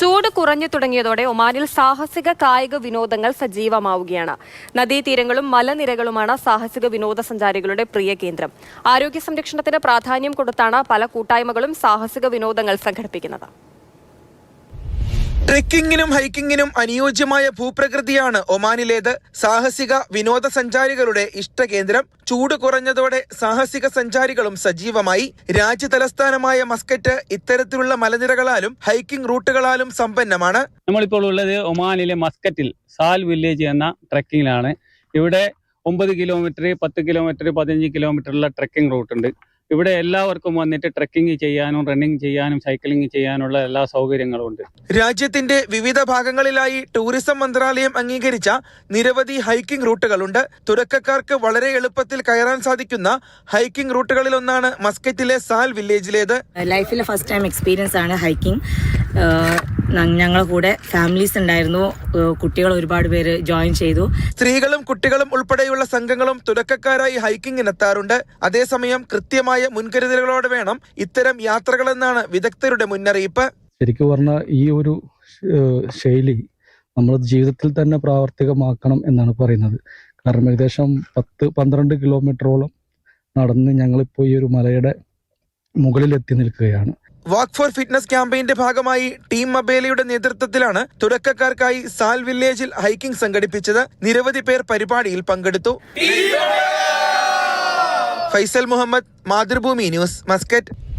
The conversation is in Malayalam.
ചൂട് കുറഞ്ഞു തുടങ്ങിയതോടെ ഒമാനിൽ സാഹസിക കായിക വിനോദങ്ങൾ സജീവമാവുകയാണ്. നദീതീരങ്ങളും മലനിരകളുമാണ് സാഹസിക വിനോദസഞ്ചാരികളുടെ പ്രിയ കേന്ദ്രം. ആരോഗ്യ സംരക്ഷണത്തിന് പ്രാധാന്യം കൊടുത്താണ് പല കൂട്ടായ്മകളും സാഹസിക വിനോദങ്ങൾ സംഘടിപ്പിക്കുന്നത്. ട്രെക്കിങ്ങിനും ഹൈക്കിങ്ങിനും അനുയോജ്യമായ ഭൂപ്രകൃതിയാണ് ഒമാനിലേത്. സാഹസിക വിനോദസഞ്ചാരികളുടെ ഇഷ്ടകേന്ദ്രം. ചൂട് കുറഞ്ഞതോടെ സാഹസിക സഞ്ചാരികളും സജീവമായി. രാജ്യ തലസ്ഥാനമായ മസ്കറ്റ് ഇത്തരത്തിലുള്ള മലനിരകളാലും ഹൈക്കിംഗ് റൂട്ടുകളാലും സമ്പന്നമാണ്. നമ്മളിപ്പോൾ ഉള്ളത് ഒമാനിലെ മസ്കറ്റിൽ. സാൽ വില്ലേജ് എന്ന ട്രക്കിങ്ങിലാണ്. ഇവിടെ ഒമ്പത് കിലോമീറ്റർ പത്ത് കിലോമീറ്റർ പതിനഞ്ച് കിലോമീറ്ററുള്ള ട്രക്കിംഗ് റൂട്ട് ഉണ്ട് ഇവിടെ എല്ലാവർക്കും വന്നിട്ട് ട്രക്കിംഗ് ചെയ്യാനും റണ്ണിംഗ് ചെയ്യാനും സൈക്ലിംഗ് ചെയ്യാനുള്ള എല്ലാ സൗകര്യങ്ങളും ഉണ്ട് രാജ്യത്തിന്റെ വിവിധ ഭാഗങ്ങളിലായി ടൂറിസം മന്ത്രാലയം അംഗീകരിച്ച നിരവധി ഹൈക്കിംഗ് റൂട്ടുകളുണ്ട്. തുടക്കക്കാർക്ക് വളരെ എളുപ്പത്തിൽ കയറാൻ സാധിക്കുന്ന ഹൈക്കിംഗ് റൂട്ടുകളിലൊന്നാണ് മസ്കറ്റിലെ സാൽ വില്ലേജിലേത് ലൈഫിലെ ഫസ്റ്റ് ടൈം എക്സ്പീരിയൻസ് ആണ് ഹൈക്കിംഗ് ഞങ്ങളെ കൂടെ ഫാമിലീസ് ഉണ്ടായിരുന്നു. കുട്ടികൾ ഒരുപാട് പേര് ജോയിൻ ചെയ്തു. സ്ത്രീകളും കുട്ടികളും ഉൾപ്പെടെയുള്ള സംഘങ്ങളും തുടക്കക്കാരായി ഹൈക്കിങ്ങിനെത്താറുണ്ട്. അതേസമയം കൃത്യമായ മുൻകരുതലുകളോടെ വേണം ഇത്തരം യാത്രകളെന്നാണ് വിദഗ്ധരുടെ മുന്നറിയിപ്പ്. ശരിക്കും പറഞ്ഞാൽ ഈ ഒരു ശൈലി നമ്മൾ ജീവിതത്തിൽ തന്നെ പ്രാവർത്തികമാക്കണം എന്നാണ് പറയുന്നത്. കാരണം ഏകദേശം പത്ത് പന്ത്രണ്ട് കിലോമീറ്ററോളം നടന്ന് ഞങ്ങളിപ്പോൾ ഈ ഒരു മലയുടെ മുകളിലെത്തി നിൽക്കുകയാണ്. വാക്ക് ഫോർ ഫിറ്റ്നസ് ക്യാമ്പയിന്റെ ഭാഗമായി ടീം മബേലയുടെ നേതൃത്വത്തിലാണ് തുടക്കക്കാർക്കായി സാൽ വില്ലേജിൽ ഹൈക്കിംഗ് സംഘടിപ്പിച്ചത്. നിരവധി പേർ പരിപാടിയിൽ പങ്കെടുത്തു. Faisal Muhammad Mathrubhumi news Muscat.